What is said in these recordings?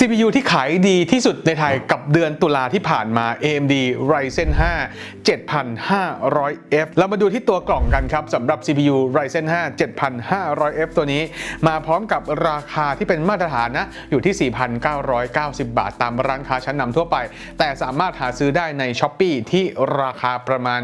CPU ที่ขายดีที่สุดในไทยกับเดือนตุลาที่ผ่านมา AMD Ryzen 5 7500F เรามาดูที่ตัวกล่องกันครับสำหรับ CPU Ryzen 5 7500F ตัวนี้ มาพร้อมกับราคาที่เป็นมาตรฐานนะ อยู่ที่ 4,990 บาท ตามร้านค้าชั้นนำทั่วไป แต่สามารถหาซื้อได้ใน s h อ p e e ที่ราคาประมาณ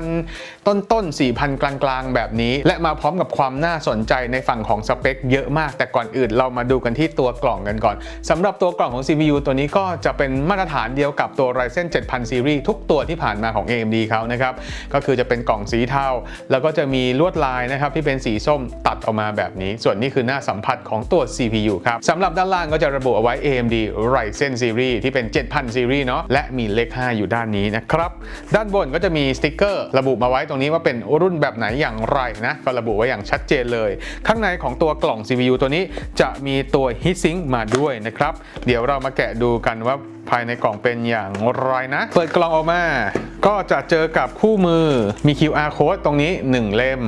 4,000 ต้นต้นๆ4,000 กลางๆ แบบนี้ และมาพร้อมกับความน่าสนใจในฝั่งของสเปคเยอะมาก แต่ก่อนอื่นเรามาดูกันที่ตัวกล่องกันก่อนสำหรับตัวกล่องของ CPU ตัวนี้ก็จะเป็นมาตรฐานเดียวกับตัว Ryzen 7000 Series ทุกตัวที่ผ่านมาของ AMD เขานะครับก็คือจะเป็นกล่องสีเทาแล้วก็จะมีลวดลายนะครับที่เป็นสีส้มตัดออกมาแบบนี้ ส่วนนี้คือหน้าสัมผัสของตัว CPU ครับสำหรับด้านล่างก็จะระบุเอาไว้ AMD Ryzen Series ที่เป็น 7000 Series เนาะและมีเลข 5 อยู่ด้านนี้นะครับด้านบนก็จะมีสติ๊กเกอร์ระบุมาไว้ตรงนี้ว่าเป็นรุ่นแบบไหนอย่างไรนะก็ระบุไว้อย่างชัดเจนเลย ข้างในของตัวกล่อง CPU ตัวนี้จะมีตัว heatsink มาด้วยนะครับเดี๋ยวเรามาแกะดูกันว่าภายในกล่องเป็นอย่างไรนะ เปิดกล่องออกมา ก็จะเจอกับคู่มือมี QR code ตรงนี้ 1 เล่ม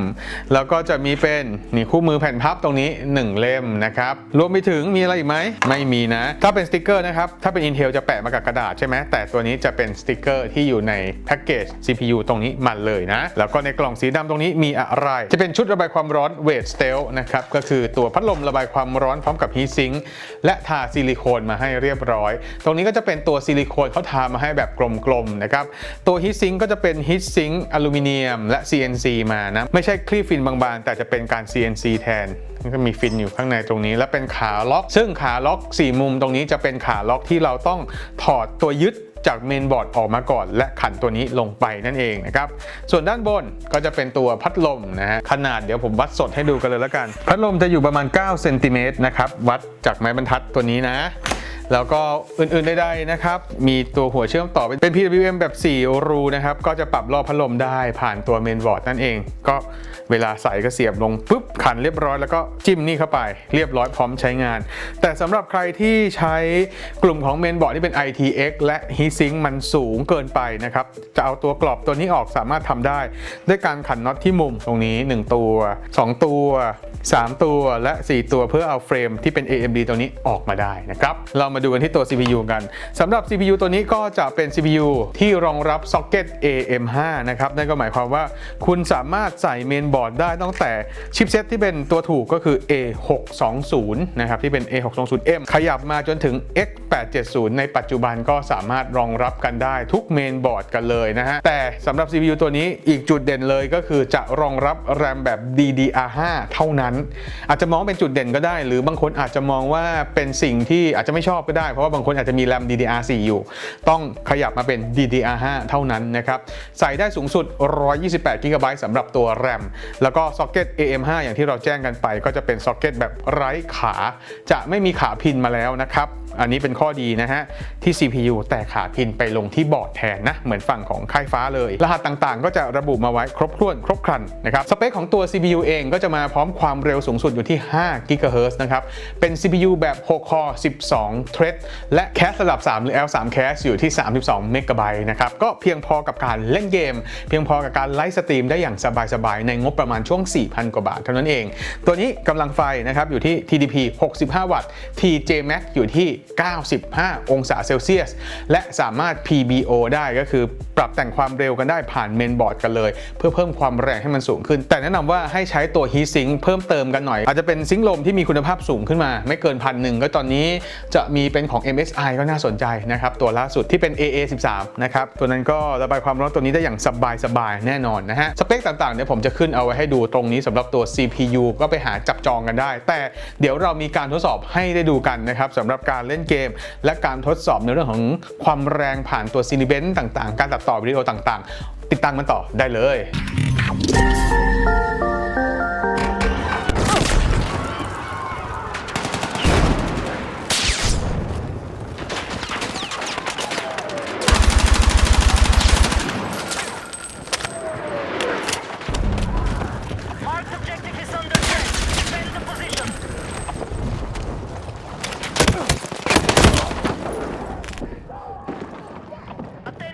แล้วก็จะมีเป็นนี่คู่มือแผ่นพับตรงนี้ 1 เล่มนะครับรวมไปถึงมีอะไรอีกไหมไม่มีนะ ถ้าเป็นสติกเกอร์นะครับ ถ้าเป็น Intel จะแปะมากับกระดาษใช่ไหมแต่ตัวนี้จะเป็นสติกเกอร์ที่อยู่ในแพ็กเกจ CPU ตรงนี้มาเลยนะ แล้วก็ในกล่องสีดำตรงนี้มีอะไร จะเป็นชุดระบายความร้อนเวทสเตลนะครับก็คือตัวพัดลมระบายความร้อนพร้อมกับฮีทซิงค์และทาซิลิโคนมาให้เรียบร้อย ตรงนี้ก็จะเป็นตัวซิลิโคนเขาทามาให้แบบกลมๆนะครับ ตัวฮีทซิงค์ก็จะเป็นฮีทซิงค์อลูมิเนียมและ CNC มานะ ไม่ใช่คลีบฟินบางๆ แต่จะเป็นการ CNC แทนก็มีฟินอยู่ข้างในตรงนี้ และเป็นขาล็อก ซึ่งขาล็อก 4 มุมตรงนี้จะเป็นขาล็อกที่เราต้องถอดตัวยึดจากเมนบอร์ดออกมาก่อนและขันตัวนี้ลงไปนั่นเองนะครับ ส่วนด้านบนก็จะเป็นตัวพัดลมนะฮะขนาดเดี๋ยวผมวัดสดให้ดูกันเลยแล้วกัน พัดลมจะอยู่ประมาณ9เซนติเมตรนะครับวัดจากไม้บรรทัดตัวนี้นะ แล้วก็อื่นๆใดๆนะครับ มีตัวหัวเชื่อมต่อเป็น PWM แบบ 4 รูนะครับ ก็จะปรับรอบพัดลมได้ผ่านตัวเมนบอร์ดนั่นเอง ก็เวลาใส่ก็เสียบลงปุ๊บขันเรียบร้อยแล้วก็จิ้มนี่เข้าไป เรียบร้อยพร้อมใช้งาน แต่สำหรับใครที่ใช้กลุ่มของเมนบอร์ดที่เป็น ITX และ Heatsink มันสูงเกินไปนะครับ จะเอาตัวกรอบตัวนี้ออกสามารถทำได้ ด้วยการขันน็อตที่มุมตรงนี้ 1 ตัว 2 ตัว 3 ตัวและ 4 ตัวเพื่อเอาเฟรมที่เป็น AMD ตัวนี้ออกมาได้นะครับเรามาดูกันที่ตัว CPU กันสำหรับ CPU ตัวนี้ก็จะเป็น CPU ที่รองรับซ็อกเก็ต AM5 นะครับ นั่นก็หมายความว่าคุณสามารถใส่เมนบอร์ดได้ตั้งแต่ชิปเซตที่เป็นตัวถูกก็คือ A620 นะครับ ที่เป็น A620M ขยับมาจนถึง X870 ในปัจจุบันก็สามารถรองรับกันได้ทุกเมนบอร์ดกันเลยนะฮะ แต่สำหรับ CPU ตัวนี้อีกจุดเด่นเลยก็คือจะรองรับ RAM แบบ DDR5 เท่านั้น อาจจะมองเป็นจุดเด่นก็ได้ หรือบางคนอาจจะมองว่าเป็นสิ่งที่อาจจะไม่ชอบก็ได้ เพราะว่าบางคนอาจจะมี RAM DDR4 อยู่ ต้องขยับมาเป็น DDR5 เท่านั้นนะครับ ใส่ได้สูงสุด 128 GB สำหรับตัว RAM แล้วก็ซ็อกเก็ต AM5 อย่างที่เราแจ้งกันไป ก็จะเป็นซ็อกเก็ตแบบไร้ขา จะไม่มีขาพินมาแล้วนะครับ อันนี้เป็นข้อดีนะฮะ ที่ CPU แต่ขาพินไปลงที่บอร์ดแทนนะ เหมือนฝั่งของค่ายฟ้าเลย รหัสต่างๆ ก็จะระบุมาไว้ครบถ้วนครบครันนะครับสเปคของตัว CPU เองก็จะมาพร้อมความเร็วสูงสุดอยู่ที่5 GHz นะครับเป็น CPU แบบ6 core 12 thread และแคสระดับ 3 หรือ L3 แคสอยู่ที่ 32เมกะไบต์นะครับ ก็เพียงพอกับการเล่นเกม เพียงพอกับการไลฟ์สตรีมได้อย่างสบายๆ ในงบประมาณช่วง 4,000 กว่าบาทเท่านั้นเอง ตัวนี้กำลังไฟนะครับอยู่ที่ TDP 65 วัตต์ TJ Max อยู่ที่ 95 องศาเซลเซียส และสามารถ PBO ได้ก็คือปรับแต่งความเร็วกันได้ผ่านเมนบอร์ดกันเลย เพื่อเพิ่มความแรงให้มันสูงขึ้น แต่แนะนำว่าให้ใช้ตัว Heat Sink เพิ่มเติมกันหน่อย อาจจะเป็นซิงลมที่มีคุณภาพสูงขึ้นมา ไม่เกินพันหนึ่งก็ตอนนี้จะมีเป็นของ MSI ก็น่าสนใจนะครับ ตัวล่าสุดที่เป็น AA13 นะครับ ตัวนั้นก็ระบายความร้อนตัวนี้ได้อย่างสบายๆแน่นอนนะฮะ สเปคต่างๆ เดี๋ยวผมจะขึ้นเอาไว้ให้ดูตรงนี้สำหรับตัว CPU ก็ไปหาจับจองกันได้ แต่เดี๋ยวเรามีการทดสอบให้ได้ดูกันนะครับสำหรับการเล่นเกม และการทดสอบในเรื่องของความแรงผ่านตัวซีนิเบนต่างๆ การตัดต่อวิดีโอต่างๆ ติดตามกันต่อได้เลย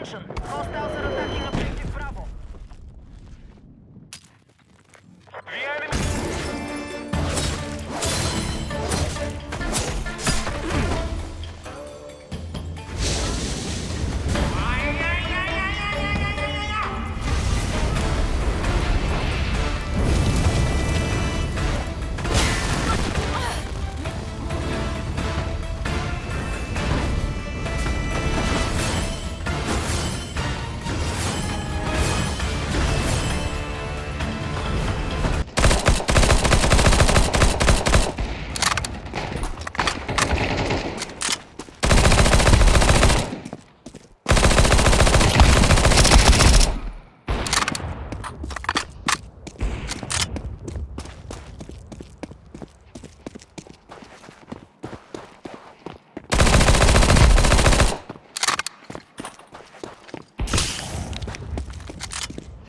Attention! Hostiles are attacking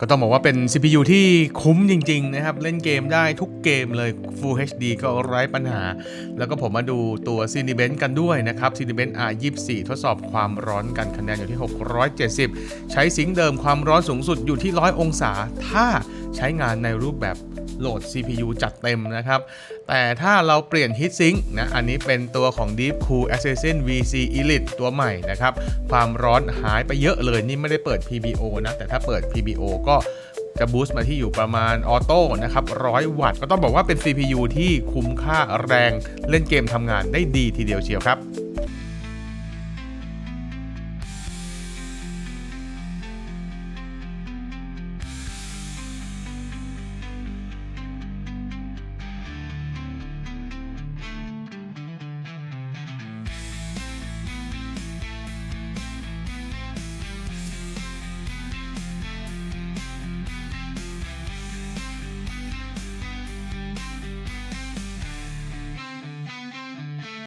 ก็ต้องบอกว่าเป็น CPU ที่คุ้มจริง ๆ นะครับ เล่นเกมได้ทุกเกมเลย Full HD ก็ไร้ปัญหา แล้วก็ผมมาดูตัว c i n e b e n กันด้วยนะครับ c i n e b e n R24 ทดสอบความร้อนกันคะแนนอยู่ที่ 670 ใช้สิงเดิมความร้อนสูงสุดอยู่ที่ 100 องศา ถ้า ใช้งานในรูปแบบโหลด CPU จัดเต็มนะครับ แต่ถ้าเราเปลี่ยน Heatsink นะ อันนี้เป็นตัวของ Deep Cool Assassin VC Elite ตัวใหม่นะครับ ความร้อนหายไปเยอะเลย นี่ไม่ได้เปิด PBO นะ แต่ถ้าเปิด PBO ก็จะบูสต์มาที่อยู่ประมาณออโต้นะครับ100วัตต์ ก็ต้องบอกว่าเป็น CPU ที่คุ้มค่าแรงเล่นเกมทำงานได้ดีทีเดียวเชียวครับ